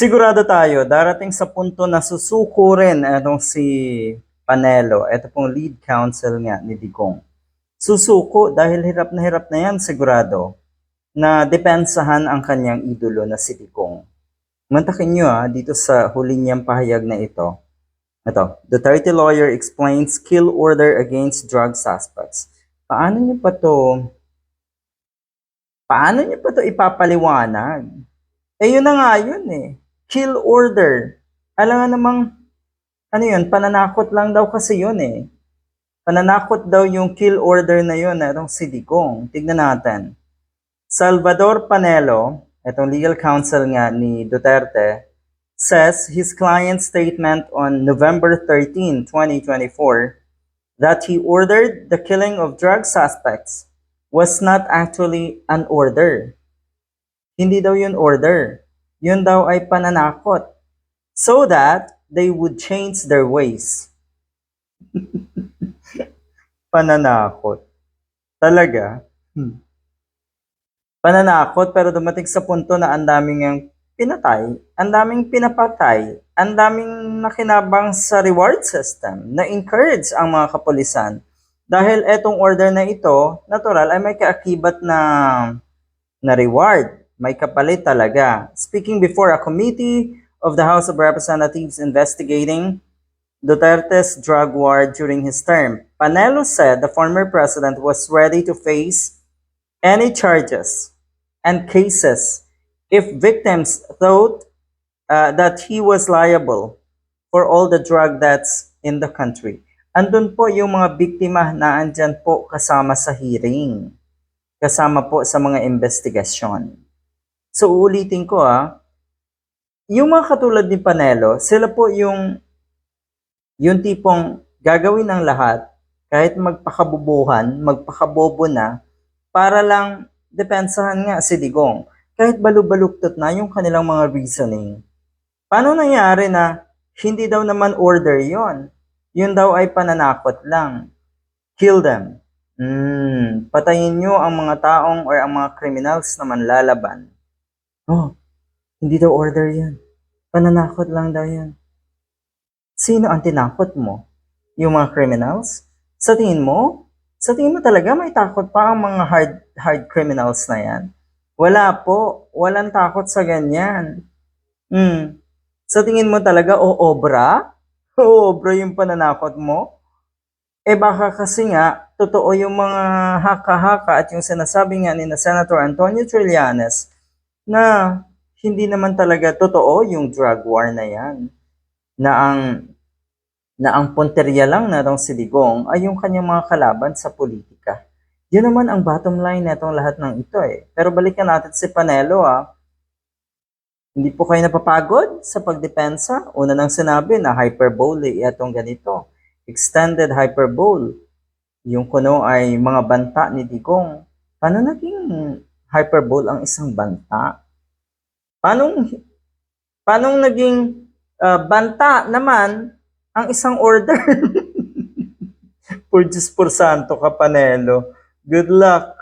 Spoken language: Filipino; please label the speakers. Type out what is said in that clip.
Speaker 1: Sigurado tayo, darating sa punto na susuko rin itong si Panelo, ito pong lead counsel nga ni Digong. Susuko dahil hirap na hirap na yan sigurado na depensahan ang kanyang idolo na si Digong. Mantakin nyo ah, dito sa huli niyang pahayag na ito. Ito, Duterte lawyer explains kill order against drug suspects. Paano niyo pa to paano niyo pa to ipapaliwanag? Eh yun na nga yun eh. Kill order. Alam nga namang, ano yun, pananakot lang daw kasi yun eh. Pananakot daw yung kill order na yun, itong si Digong. Tignan natin. Salvador Panelo, itong legal counsel nga ni Duterte, says his client's statement on November 13, 2024, that he ordered the killing of drug suspects was not actually an order. Hindi daw yun order. Yun daw ay pananakot. So that they would change their ways. pananakot. Talaga? Hmm. Pananakot pero dumating sa punto na ang daming ang pinatay, ang daming pinapatay, ang daming nakinabang sa reward system na encourage ang mga kapulisan. Dahil etong order na ito, natural ay may kaakibat na na reward. May kapalit talaga. Speaking before a committee of the House of Representatives investigating Duterte's drug war during his term, Panelo said the former president was ready to face any charges and cases if victims thought uh, that he was liable for all the drug deaths in the country. Andun po yung mga biktima na andyan po kasama sa hearing. Kasama po sa mga investigasyon. So uulitin ko ah, yung mga katulad ni Panelo, sila po yung yung tipong gagawin ng lahat kahit magpakabubuhan, magpakabobo na para lang depensahan nga si Digong. Kahit balubaluktot na yung kanilang mga reasoning. Paano nangyari na hindi daw naman order yon? Yun daw ay pananakot lang. Kill them. Hmm, patayin nyo ang mga taong or ang mga criminals na manlalaban. Oh, hindi daw order yan. Pananakot lang daw yan. Sino ang tinakot mo? Yung mga criminals? Sa tingin mo? Sa tingin mo talaga may takot pa ang mga hard, hard criminals na yan? Wala po. Walang takot sa ganyan. Hmm. Sa tingin mo talaga, o obra? O obra yung pananakot mo? Eh baka kasi nga, totoo yung mga haka-haka at yung sinasabi nga ni na Senator Antonio Trillanes na hindi naman talaga totoo yung drug war na yan. Na ang na ang punteriya lang na si Digong ay yung kanyang mga kalaban sa politika. Yun naman ang bottom line na itong lahat ng ito eh. Pero balikan natin si Panelo ah. Hindi po kayo napapagod sa pagdepensa? Una nang sinabi na hyperbole, itong ganito. Extended hyperbole. Yung kuno ay mga banta ni Digong. Paano naging hyperbole ang isang banta? Paano, paano naging ah, banta naman ang isang order? por Diyos por santo ka, Panelo. Good luck.